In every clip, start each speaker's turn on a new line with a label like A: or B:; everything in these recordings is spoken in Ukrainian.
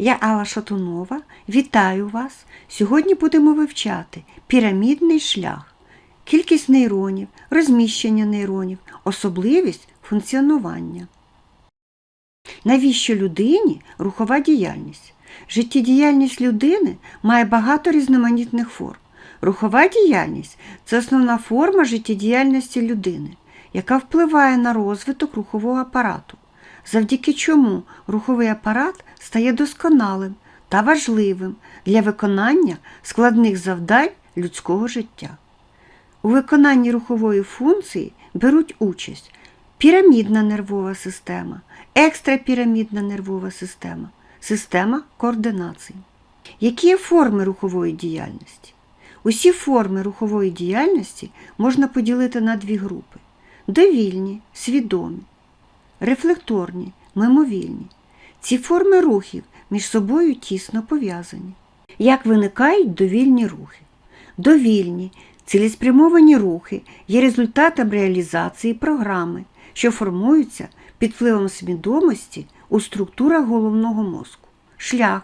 A: Я Алла Шатунова. Вітаю вас! Сьогодні будемо вивчати пірамідний шлях, кількість нейронів, розміщення нейронів, особливість функціонування. Навіщо людині рухова діяльність? Життєдіяльність людини має багато різноманітних форм. Рухова діяльність це основна форма життєдіяльності людини, яка впливає на розвиток рухового апарату, завдяки чому руховий апарат стає досконалим та важливим для виконання складних завдань людського життя. У виконанні рухової функції беруть участь пірамідна нервова система, екстрапірамідна нервова система, система координації. Які є форми рухової діяльності? Усі форми рухової діяльності можна поділити на дві групи: довільні, свідомі, рефлекторні, мимовільні. Ці форми рухів між собою тісно пов'язані. Як виникають довільні рухи? Довільні, цілеспрямовані рухи є результатом реалізації програми, що формуються під впливом свідомості у структурах головного мозку. Шлях,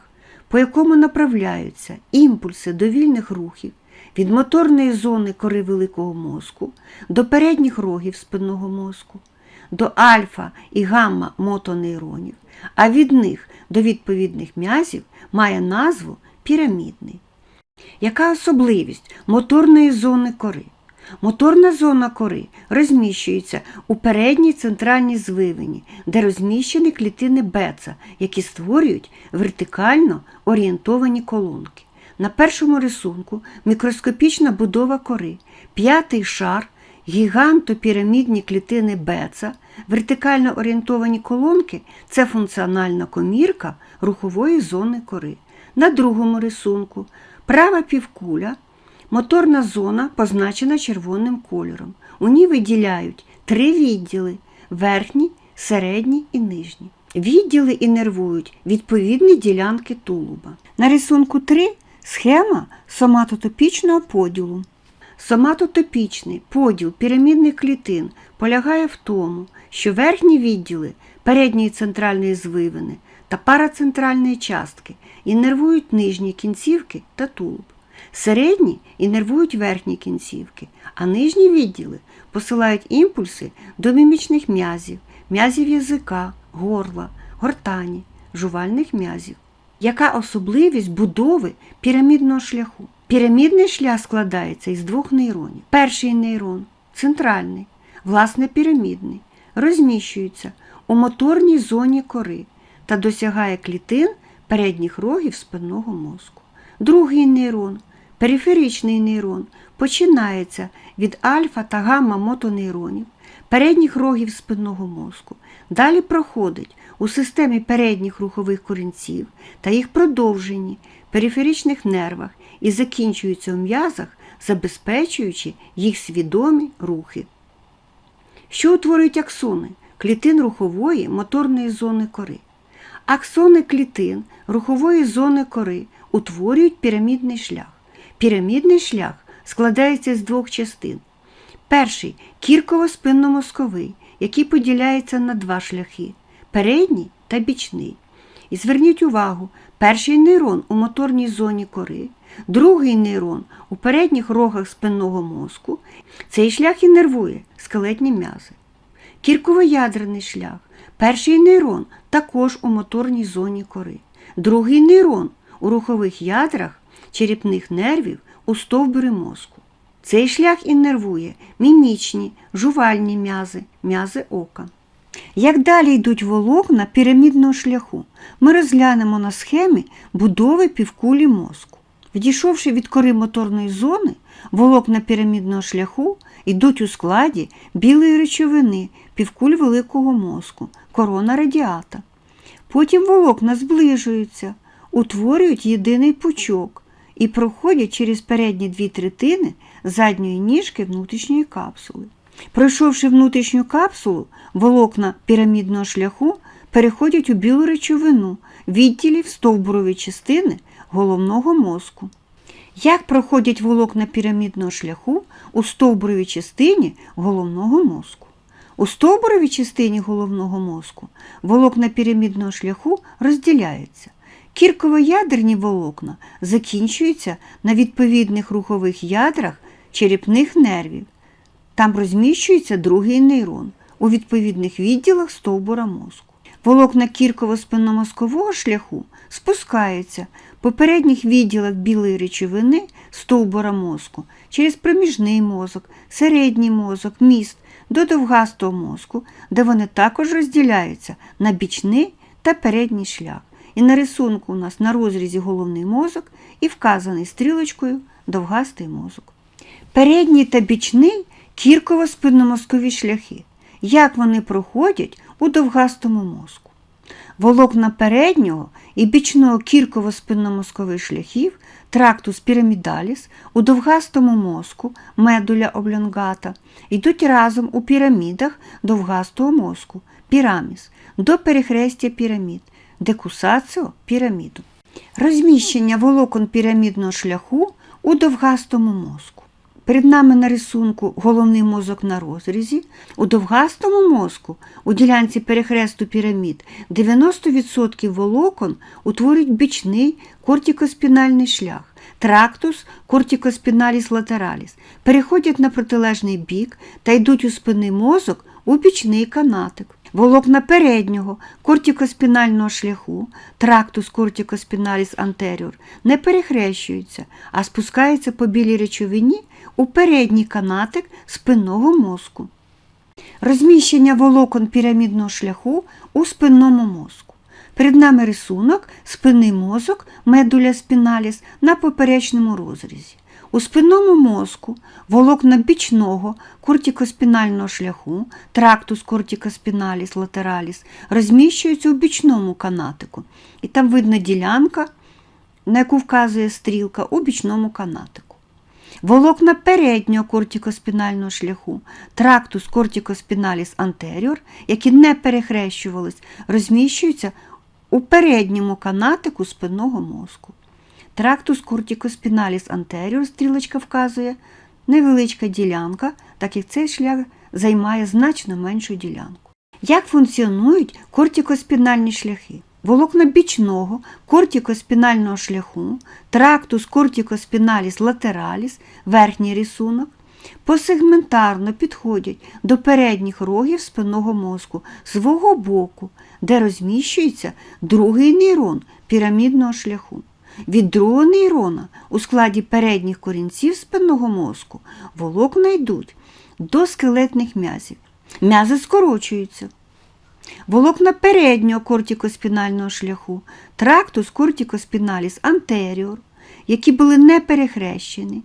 A: по якому направляються імпульси довільних рухів від моторної зони кори великого мозку до передніх рогів спинного мозку, до альфа і гамма мотонейронів, а від них до відповідних м'язів має назву пірамідний. Яка особливість моторної зони кори? Моторна зона кори розміщується у передній центральній звивині, де розміщені клітини беца, які створюють вертикально орієнтовані колонки. На першому рисунку мікроскопічна будова кори, п'ятий шар, гігантопірамідні клітини беца, вертикально орієнтовані колонки це функціональна комірка рухової зони кори. На другому рисунку права півкуля Моторна зона позначена червоним кольором. У ній виділяють три відділи верхній, середній і нижній. Відділи інервують відповідні ділянки тулуба. На рисунку 3 схема соматотопічного поділу. Соматотопічний поділ пірамідних клітин полягає в тому, що верхні відділи передньої центральної звивини та парацентральної частки інервують нижні кінцівки та тулуб. Середні інервують верхні кінцівки, а нижні відділи посилають імпульси до мімічних м'язів, м'язів язика, горла, гортані, жувальних м'язів. Яка особливість будови пірамідного шляху? Пірамідний шлях складається із двох нейронів. Перший нейрон центральний, власне пірамідний, розміщується у моторній зоні кори та досягає клітин передніх рогів спинного мозку. Другий нейрон периферичний нейрон починається від альфа та гамма мотонейронів, передніх рогів спинного мозку. Далі проходить у системі передніх рухових корінців та їх продовженні периферичних нервах і закінчується у м'язах, забезпечуючи їх свідомі рухи. Що утворюють аксони клітин рухової моторної зони кори? Аксони клітин рухової зони кори утворюють пірамідний шлях. Пірамідний шлях складається з двох частин. Перший кірково-спинномозковий, який поділяється на два шляхи передній та бічний. І зверніть увагу, перший нейрон у моторній зоні кори, другий нейрон у передніх рогах спинного мозку. Цей шлях інервує скелетні м'язи. Кірково-ядерний шлях. Перший нейрон також у моторній зоні кори. Другий нейрон у рухових ядрах черепних нервів у стовбурі мозку. Цей шлях іннервує мімічні, жувальні м'язи, м'язи ока. Як далі йдуть волокна пірамідного шляху, ми розглянемо на схемі будови півкулі мозку. Відійшовши від кори моторної зони, волокна пірамідного шляху йдуть у складі білої речовини півкуль великого мозку, корона радіата. Потім волокна зближуються, утворюють єдиний пучок і проходять через передні дві третини задньої ніжки внутрішньої капсули. Пройшовши внутрішню капсулу, волокна пірамідного шляху переходять у білу речовину відділів стовбурової частини головного мозку. Як проходять волокна пірамідного шляху у стовбуровій частині головного мозку? У стовбуровій частині головного мозку волокна пірамідного шляху розділяються. Кірково-ядерні волокна закінчуються на відповідних рухових ядрах черепних нервів. Там розміщується другий нейрон у відповідних відділах стовбура мозку. Волокна кірково-спинномозкового шляху спускаються по передніх відділах білої речовини стовбура мозку через проміжний мозок, середній мозок, міст до довгастого мозку, де вони також розділяються на бічний та передній шлях. І на рисунку у нас на розрізі головний мозок і вказаний стрілочкою довгастий мозок. Передній та бічний кірково-спинномозкові шляхи. Як вони проходять у довгастому мозку? Волокна переднього і бічного кірково-спинномозкових шляхів трактус пірамідаліс у довгастому мозку медуля облонгата йдуть разом у пірамідах довгастого мозку піраміс до перехрестя пірамід, декусаціо піраміду. Розміщення волокон пірамідного шляху у довгастому мозку. Перед нами на рисунку головний мозок на розрізі. У довгастому мозку у ділянці перехресту пірамід 90% волокон утворюють бічний кортикоспінальний шлях, трактус кортикоспіналіс латераліс, переходять на протилежний бік та йдуть у спинний мозок у бічний канатик. Волокна переднього кортикоспінального шляху, трактус кортикоспіналіс антеріор, не перехрещуються, а спускаються по білій речовині у передній канатик спинного мозку. Розміщення волокон пірамідного шляху у спинному мозку. Перед нами рисунок, спинний мозок, медуля спіналіс на поперечному розрізі. У спинному мозку волокна бічного кортикоспінального шляху, трактус кортикоспіналіс латераліс, розміщуються у бічному канатику. І там видно ділянка, на яку вказує стрілка у бічному канатику. Волокна переднього кортикоспінального шляху, трактус кортикоспіналіс антеріор, які не перехрещувались, розміщуються у передньому канатику спинного мозку. Трактус кортикоспіналіс антеріор, стрілочка вказує, невеличка ділянка, так як цей шлях займає значно меншу ділянку. Як функціонують кортикоспінальні шляхи? Волокна бічного кортикоспінального шляху, трактус кортикоспіналіс латераліс, верхній рисунок, посегментарно підходять до передніх рогів спинного мозку свого боку, де розміщується другий нейрон пірамідного шляху. Від другого нейрона у складі передніх корінців спинного мозку волокна йдуть до скелетних м'язів. М'язи скорочуються. Волокна переднього кортикоспінального шляху, трактус кортикоспіналіс антеріор, які були не перехрещені,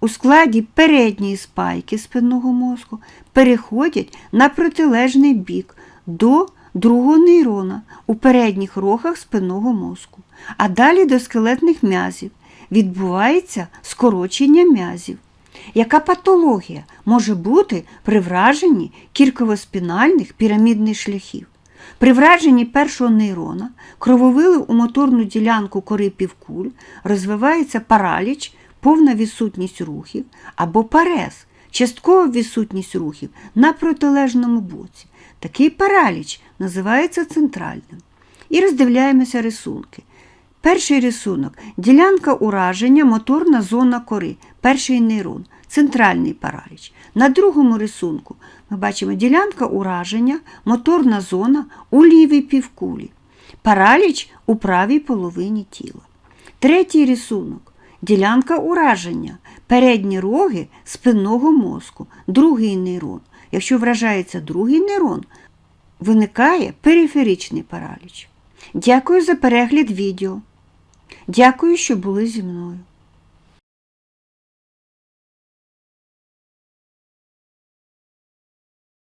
A: у складі передньої спайки спинного мозку переходять на протилежний бік до другого нейрона у передніх рогах спинного мозку, а далі до скелетних м'язів відбувається скорочення м'язів. Яка патологія може бути при враженні кірковоспінальних пірамідних шляхів? При враженні першого нейрона крововилив у моторну ділянку кори півкуль розвивається параліч, повна відсутність рухів або парез, часткова відсутність рухів на протилежному боці. Такий параліч називається центральним. І роздивляємося рисунки. Перший рисунок ділянка ураження, моторна зона кори, перший нейрон, центральний параліч. На другому рисунку ми бачимо ділянка ураження, моторна зона у лівій півкулі, параліч у правій половині тіла. Третій рисунок ділянка ураження, передні роги спинного мозку, другий нейрон. Якщо вражається другий нейрон, виникає периферичний параліч. Дякую за перегляд відео. Дякую, що були зі мною.